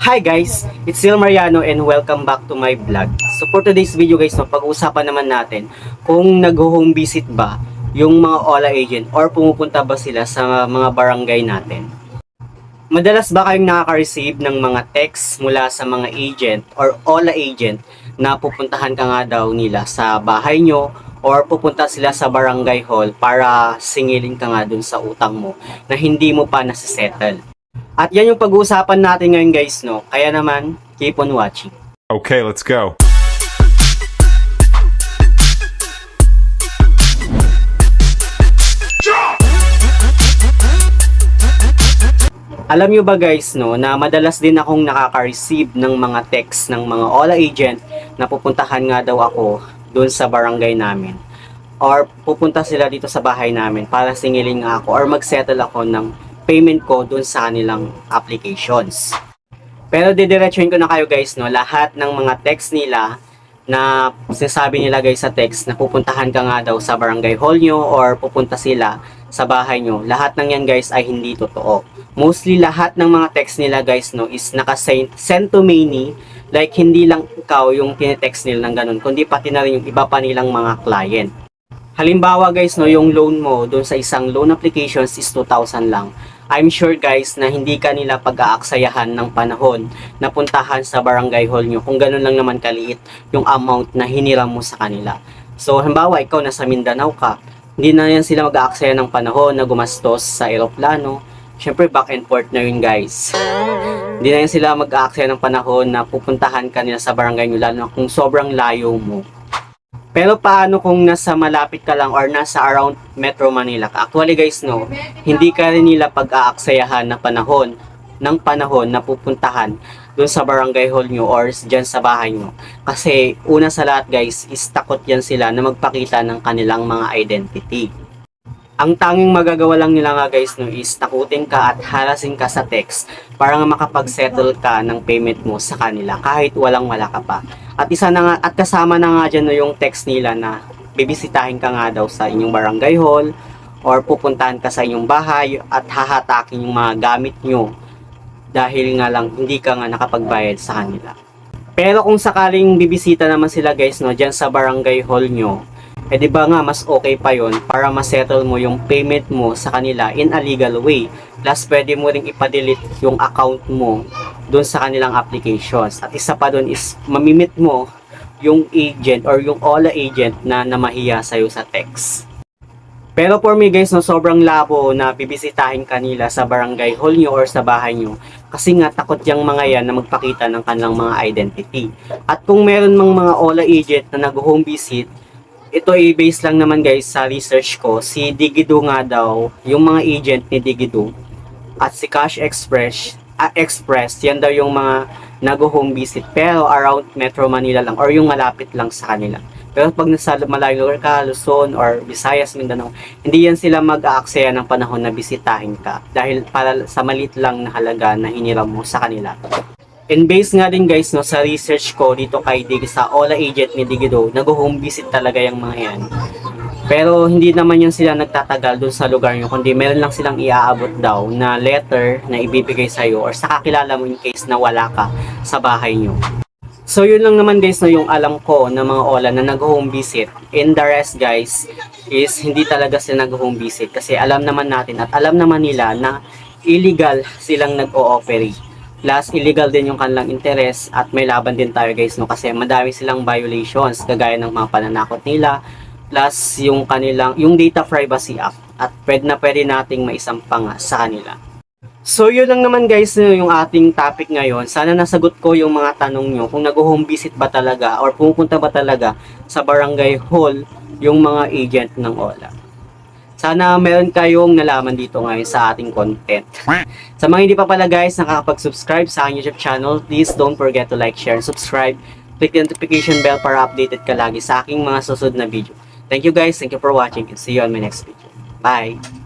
Hi guys, it's Sil Mariano and welcome back to my vlog. So for today's video guys, no, pag-uusapan naman natin kung nag-home visit ba yung mga OLA agent or pumupunta ba sila sa mga barangay natin. Madalas ba kayong nakaka-receive ng mga text mula sa mga agent or OLA agent na pupuntahan ka nga daw nila sa bahay nyo or pupunta sila sa barangay hall para singilin ka nga dun sa utang mo na hindi mo pa nasisettle. At yan yung pag-uusapan natin ngayon guys, no? Kaya naman, keep on watching. Okay, let's go. Alam nyo ba guys, no, na madalas din akong nakaka-receive ng mga text ng mga OLA agent na pupuntahan nga daw ako doon sa barangay namin. Or pupunta sila dito sa bahay namin para singilin nga ako or mag-settle ako ng payment ko doon sa kanilang applications. Pero didiretsuhin ko na kayo guys, no, lahat ng mga text nila na sinasabi nila guys sa text na pupuntahan ka nga daw sa barangay hall nyo or pupunta sila sa bahay nyo. Lahat ng yan guys ay hindi totoo. Mostly lahat ng mga text nila guys no is naka-send send to many like hindi lang ikaw yung tinetext nila ng ganun kundi pati na rin yung iba pa nilang mga client. Halimbawa guys no yung loan mo doon sa isang loan applications is 2,000 lang. I'm sure guys na hindi ka nila pag-aaksayahan ng panahon na puntahan sa barangay hall nyo kung ganun lang naman kaliit yung amount na hiniram mo sa kanila. So, halimbawa, ikaw nasa Mindanao ka, hindi na yan sila mag-aaksaya ng panahon na gumastos sa eroplano. Siyempre, back and forth na yun guys. Hindi na yan sila mag-aaksaya ng panahon na pupuntahan ka nila sa barangay nyo lalo na kung sobrang layo mo. Pero paano kung nasa malapit ka lang or nasa around Metro Manila ka? Actually guys, no, hindi ka rin nila pag-aaksayahan na panahon ng panahon na pupuntahan doon sa barangay hall nyo or dyan sa bahay nyo. Kasi una sa lahat guys, is takot yan sila na magpakita ng kanilang mga identity. Ang tanging magagawa lang nila nga guys no is takutin ka at harasin ka sa text para nga makapag-settle ka ng payment mo sa kanila kahit walang wala ka pa. At isa na nga, at kasama na nga dyan yung text nila na bibisitahin ka nga daw sa inyong barangay hall or pupuntahan ka sa inyong bahay at hahatakin yung mga gamit nyo dahil nga lang hindi ka nga nakapagbayad sa kanila. Pero kung sakaling bibisita naman sila guys no, dyan sa barangay hall nyo, eh di ba nga mas okay pa yon para ma-settle mo yung payment mo sa kanila in a legal way. Plus pwede mo ring ipa-delete yung account mo doon sa kanilang applications. At isa pa doon is mamimit mo yung agent or yung OLA agent na namahiya sa'yo sa text. Pero for me guys, no, sobrang labo na bibisitahin kanila sa barangay hall nyo or sa bahay nyo. Kasi nga takot yung mga yan na magpakita ng kanilang mga identity. At kung meron mang mga OLA agent na nag-home visit, ito ay based lang naman guys sa research ko. Si Digido nga daw, yung mga agent ni Digido at si Cash Express, ah, Express, yan daw yung mga nag-home visit pero around Metro Manila lang or yung malapit lang sa kanila. Pero pag nasa malayong lugar ka, Luzon or Visayas, Mindanao, hindi yan sila mag-aaksaya ng panahon na bisitahin ka dahil para sa malit lang na halaga na hiniram mo sa kanila. And based nga din guys no, sa research ko dito kay Dig sa Ola agent ni Digido, nag-home visit talaga yung mga yan. Pero hindi naman yan sila nagtatagal dun sa lugar nyo, kundi meron lang silang iaabot daw na letter na ibibigay sa'yo or sa kakilala mo in case na wala ka sa bahay nyo. So yun lang naman guys no yung alam ko ng mga Ola na nag-home visit. And the rest guys is hindi talaga sila nag-home visit kasi alam naman natin at alam naman nila na illegal silang nag-ooperate. Plus, illegal din yung kanilang interest at may laban din tayo guys no kasi madami silang violations kagaya ng mga pananakot nila plus yung kanilang yung Data Privacy Act at pwede na pwede nating maisampang sa kanila. So yun lang naman guys yung ating topic ngayon. Sana nasagot ko yung mga tanong nyo kung nag-home visit ba talaga or pumupunta ba talaga sa barangay hall yung mga agent ng OLA. Sana meron kayong nalaman dito ngayon sa ating content. sa mga hindi pa pala guys nakakapag-subscribe sa aking YouTube channel, please don't forget to like, share, and subscribe. Click the notification bell para updated ka lagi sa aking mga susunod na video. Thank you guys, thank you for watching, and see you on my next video. Bye!